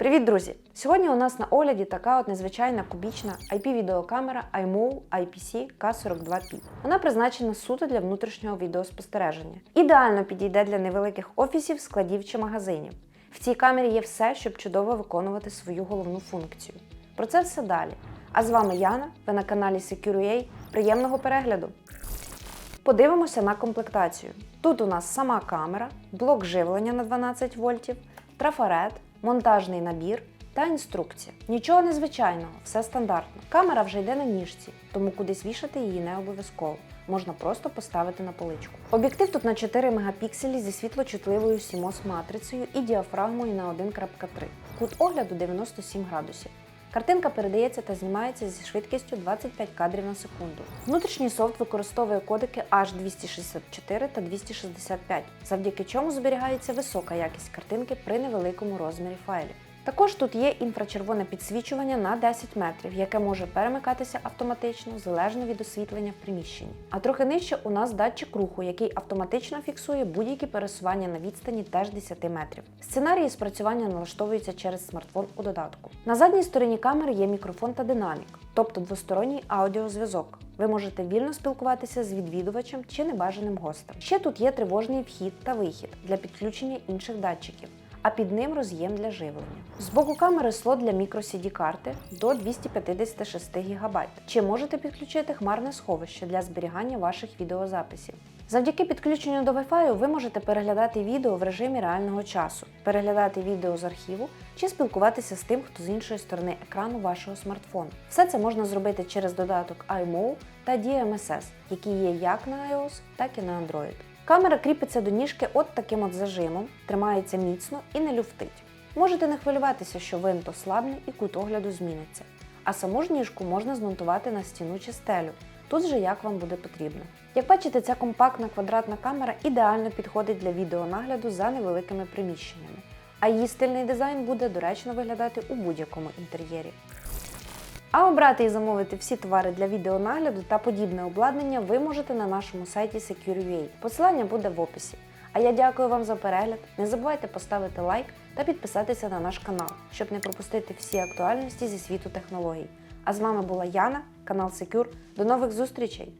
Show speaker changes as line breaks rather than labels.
Привіт, друзі! Сьогодні у нас на огляді така от незвичайна кубічна IP-відеокамера iMOV IPC K42P. Вона призначена суто для внутрішнього відеоспостереження. Ідеально підійде для невеликих офісів, складів чи магазинів. В цій камері є все, щоб чудово виконувати свою головну функцію. Про це все далі. А з вами Яна, ви на каналі Secure.ua. Приємного перегляду! Подивимося на комплектацію. Тут у нас сама камера, блок живлення на 12 вольтів, трафарет, монтажний набір та інструкція. Нічого незвичайного, все стандартно. Камера вже йде на ніжці, тому кудись вішати її не обов'язково. Можна просто поставити на поличку. Об'єктив тут на 4 мегапікселі зі світлочутливою CMOS матрицею і діафрагмою на 1.3. Кут огляду 97 градусів. Картинка передається та знімається зі швидкістю 25 кадрів на секунду. Внутрішній софт використовує кодеки H264 та 265, завдяки чому зберігається висока якість картинки при невеликому розмірі файлів. Також тут є інфрачервоне підсвічування на 10 метрів, яке може перемикатися автоматично залежно від освітлення в приміщенні. А трохи нижче у нас датчик руху, який автоматично фіксує будь-які пересування на відстані теж 10 метрів. Сценарії спрацювання налаштовуються через смартфон у додатку. На задній стороні камери є мікрофон та динамік, тобто двосторонній аудіозв'язок. Ви можете вільно спілкуватися з відвідувачем чи небажаним гостем. Ще тут є тривожний вхід та вихід для підключення інших датчиків а під ним роз'єм для живлення. З боку камери слот для microCD карти до 256 ГБ. Чи можете підключити хмарне сховище для зберігання ваших відеозаписів. Завдяки підключенню до Wi-Fi ви можете переглядати відео в режимі реального часу, переглядати відео з архіву чи спілкуватися з тим, хто з іншої сторони екрану вашого смартфону. Все це можна зробити через додаток iMove та DMSS, які є як на iOS, так і на Android. Камера кріпиться до ніжки от таким от зажимом, тримається міцно і не люфтить. Можете не хвилюватися, що винт ослабне і кут огляду зміниться. А саму ж ніжку можна змонтувати на стіну чи стелю. Тут же як вам буде потрібно. Як бачите, ця компактна квадратна камера ідеально підходить для відеонагляду за невеликими приміщеннями, а її стильний дизайн буде доречно виглядати у будь-якому інтер'єрі. А обрати і замовити всі товари для відеонагляду та подібне обладнання ви можете на нашому сайті Secure.ua. Посилання буде в описі. А я дякую вам за перегляд. Не забувайте поставити лайк та підписатися на наш канал, щоб не пропустити всі актуальності зі світу технологій. А з вами була Яна, канал Secure. До нових зустрічей!